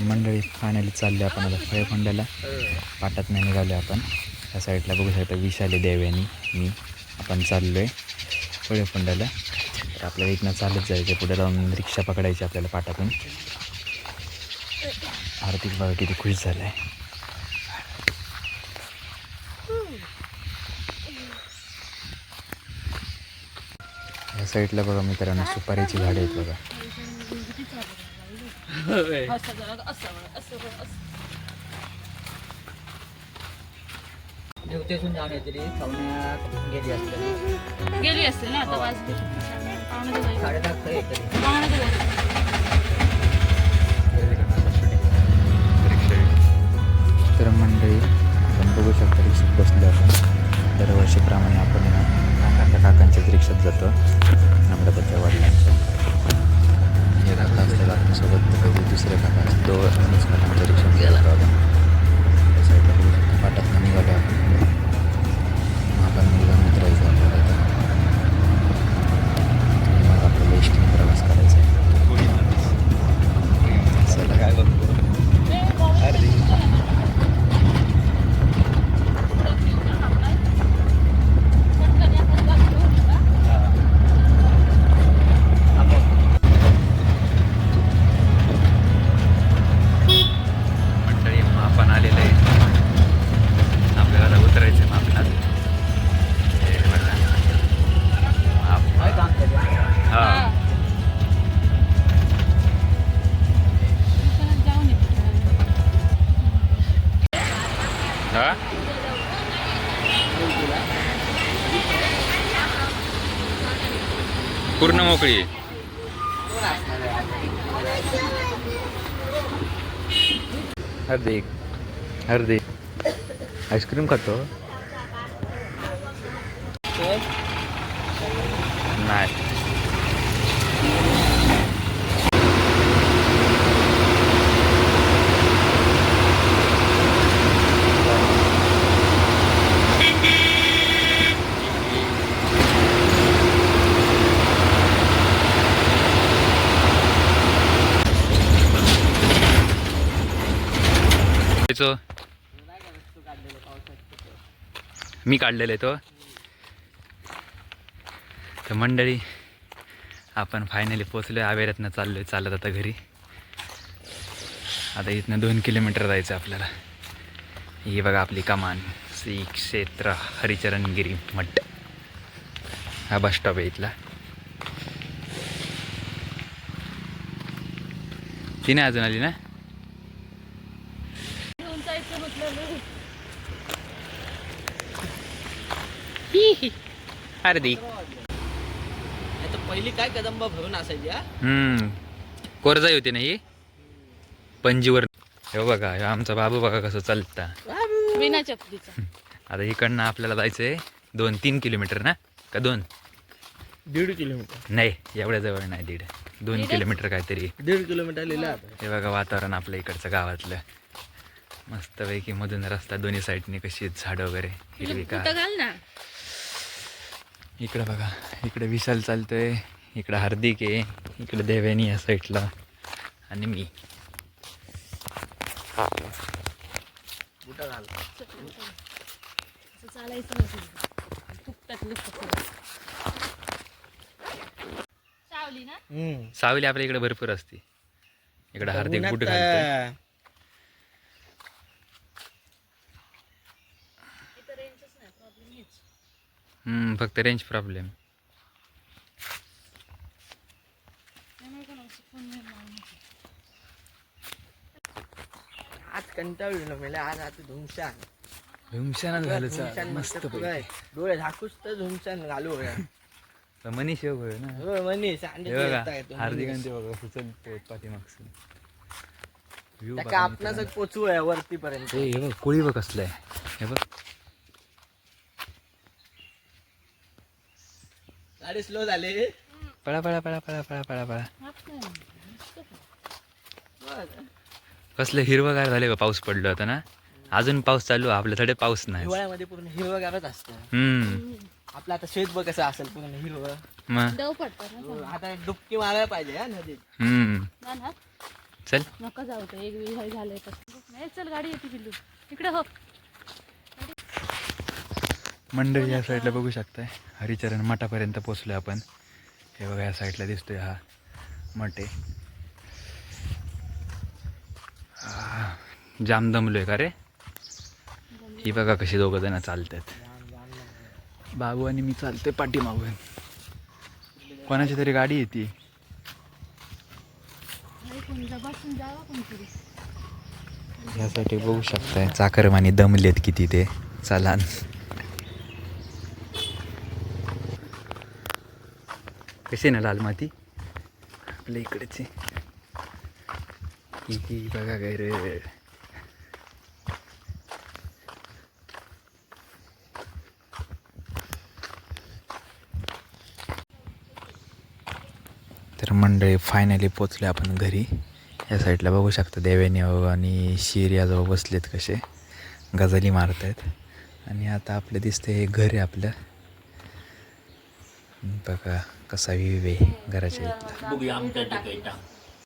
मंडळी फायनली चालले आपण आता फळेफंड्याला पाटात नाही निघालो आपण. त्या साईडला बघू शकता विशाली देव्यानी मी. आपण चाललो आहे फळेफंड्याला तर आपल्याला इथनं चालत जायचं पुढे जाऊन रिक्षा पकडायची आपल्याला पाटातून आर्थिक बघा किती खुश झालं आहे या साईडला बघा मित्रांनो सुपारीची झाडे आहेत बघा. देवतेतून जाऊन येतली पाहुण्यात गेली असते. गेली असते ना आता वाजली. पाहुणे तर साडे दहा खरं येतली पाहुणे तर जायचं. तर मंडळी आपण बघू शकता रिक्षात बसलो आपण. दरवर्षीप्रमाणे आपण काकाच्या काकांच्याच रिक्षात जातो. पूर्ण मोकळी. हार्दिक हार्दिक आईस्क्रीम खातो. नाही. त्याचं मी काढलेलं आहे तो. तर मंडळी आपण फायनली पोचलो आहे आवेरातनं चाललो आहे चालत आता घरी. आता इथनं दोन किलोमीटर जायचं आपल्याला. ही बघा आपली कमान. श्री क्षेत्र हरिचरणगिरी मठ. हा बस स्टॉप आहे इथला. ती नाही अजून आली ना घेऊन जायचं म्हटलं नाही. हार्दिक तर पहिली काय कदंबा भरून असायची हा? हम्म. कोरजाई होती ना ही? पणजीवर. हे बघा आमचा बाबू बघा कसं चालता. बिना चपलीचा. आता इकडनं आपल्याला जायचं आहे दोन तीन किलोमीटर ना? का दोन? दीड किलोमीटर. नाही एवढ्या जवळ नाही दीड. दोन? किलोमीटर काहीतरी. दीड किलोमीटर लिहिलं हे बघा वातावरण आपल्या इकडचं गावातलं. मस्तपैकी मधून रस्ता दोन्ही साईडने कशी झाडं वगैरे हिरवी का घाल ना. इकडं बघा इकडे विशाल चालतोय इकडं हार्दिक आहे इकडे देव्यानी या साईडला आणि मी. सावली ना सावली आपल्या इकडे भरपूर असते. इकडे हार्दिक बुट घालतोय. फक्त रेंज प्रॉब्लेम आज कंटाळलो म्हणजे आज आता धुमशान धुमशान मस्त. डोळे झाकूच तर धुमशान घालू. मनीष योग होय ना हो, मनीष बघा. आणि बघा व्ह्यू आपणाच पोचू आहे वरती पर्यंत हे बघ कोळी बघ कसलं आहे हे बघ गाडी स्लो झाली. पळा पळा पळा पळा पळा पळा पळा. कसलं हिरवगार झाले बा पाऊस पडलं होतं ना. अजून पाऊस चालू आहे, आपल्याकडे पाऊस नाही. हिवाळ्यामध्ये पूर्ण हिरवगारच असतं. हम्म. आपलं आता शेत बघ कसं असेल पूर्ण हिरवं. मग दव पडतात ना आता डुबकी मारायला पाहिजे हा नदीत. हम्म. ना ना. चल. नका जाऊ ते एक वेळ झालंय तर. नाही चल गाडी येते पिल्लू इकडे हो. मंडळी या साईडला बघू शकताय. हरिचरण मठापर्यंत पोचलो आपण. हे बघा या साईडला दिसतोय हा मठ आहे. जाम दमलोय का रे? ही बघा कशी दोघं जण चालतात. बाबू आणि मी चालतोय पाठीमागून. कोणाची तरी गाडी येते यासाठी बघू शकताय चाकरमानी दमलेत किती ते. चलान कशी ना लाल माती? आपल्या इकडचे. ही की बघा काय रे तर मंडळी फायनली पोचले आपण घरी. या साईडला बघू शकता देवेनी आणि शिर याजवळ बसलेत कसे. गजाली मारत आहेत आणि आता आपलं दिसतं हे घर आहे आपलं. बघा कसा व्ह्यू आहे घराच्या इथला बघूया आमच्या